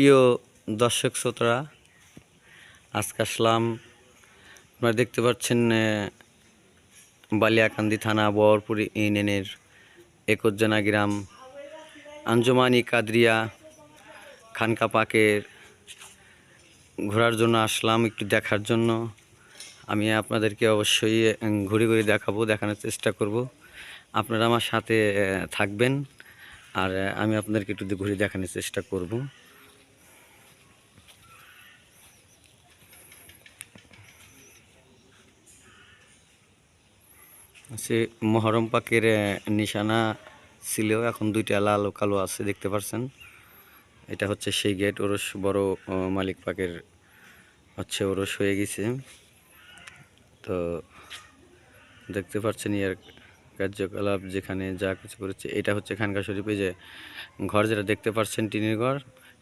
প্রিয় দর্শক শ্রোতারা, আজকে আসলাম। আপনারা দেখতে পাচ্ছেন বালিয়াকান্দি থানা বহরপুর ইউনিয়নের একজ্জানা গ্রাম, আঞ্জমানি কাদরিয়া খানকা পাকের ঘোরার জন্য আসলাম একটু দেখার জন্য। আমি আপনাদেরকে অবশ্যই ঘুরে ঘুরে দেখাবো, দেখানোর চেষ্টা করব। আপনারা আমার সাথে থাকবেন। আর আমি আপনাদেরকে একটু ঘুরে দেখানোর চেষ্টা করব। সে মহরম আহ, নিশানা ছিল এখন দুইটা লাল ও কালো আছে দেখতে পাচ্ছেন এটা হচ্ছে সেই গেট ওরস বড় মালিক পাকের হচ্ছে ওরস হয়ে গেছে। তো দেখতে পাচ্ছেন ইয়ার কার্যকলাপ যেখানে যা কিছু করেছে। এটা হচ্ছে খানকা শরীফে যে ঘর যেটা দেখতে পাচ্ছেন টিনের ঘর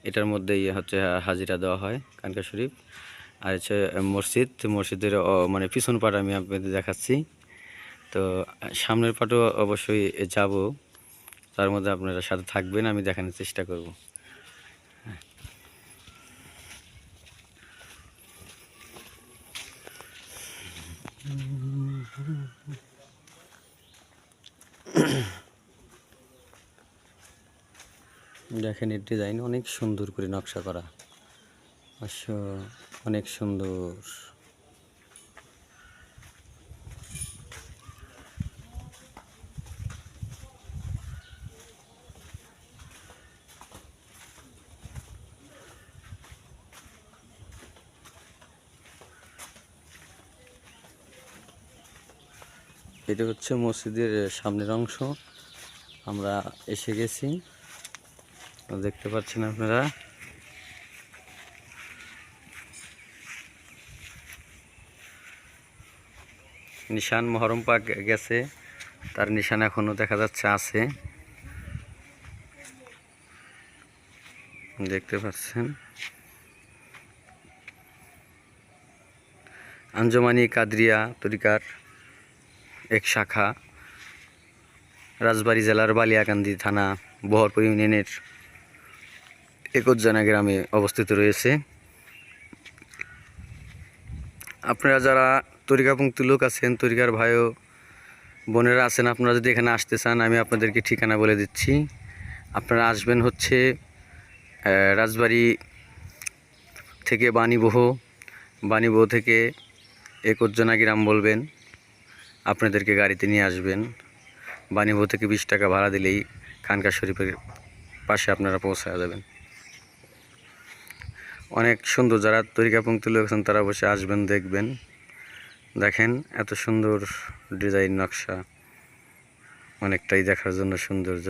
এটার মধ্যেই হচ্ছে হাজিরা দেওয়া হয় খানকা শরীফ। আর হচ্ছে মসজিদ মসজিদের মানে পিছন পাট আমি আপনাদের দেখাচ্ছি। তো সামনের পাটও অবশ্যই যাব। তার মধ্যে আপনারা সাথে থাকবেন, আমি দেখানোর চেষ্টা করব। দেখেন, এর ডিজাইন অনেক সুন্দর করে নকশা করা। অবশ্য অনেক সুন্দর। এটা হচ্ছে মসজিদের সামনের অংশ। আমরা এসে গেছি। দেখতে পাচ্ছেন আপনারা? নিশান মহরম পাক গেছে। তার নিশান এখনও দেখা যাচ্ছে, আছে। দেখতে পাচ্ছেন? আঞ্জমানি কাদরিয়া তরিকার এক শাখা, রাজবাড়ী জেলার বালিয়াকান্দি থানা, বহরপুর ইউনিয়নের একজ্জানা গ্রামে অবস্থিত রয়েছে। আপনারা যারা তরিকাপঙ্ক্তি লোক আছেন, তরিকার ভাইও বোনেরা আছেন, আপনারা যদি এখানে আসতে চান, আমি আপনাদেরকে ঠিকানা বলে দিচ্ছি। আপনারা আসবেন হচ্ছে রাজবাড়ি থেকে বাণীবহ বাণীবহ থেকে একজ্জানা গ্রাম বলবেন। আপনাদেরকে গাড়িতে নিয়ে আসবেন। বানিভো থেকে বিশ টাকা ভাড়া দিলেই খানকা শরীফের পাশে আপনারা পৌঁছায় যাবেন। অনেক সুন্দর যারা তরিকা পঙ্ক্তি আছেন তারা বসে আসবেন, দেখবেন। দেখেন এত সুন্দর ডিজাইন নকশা। অনেকটাই দেখার জন্য সৌন্দর্য।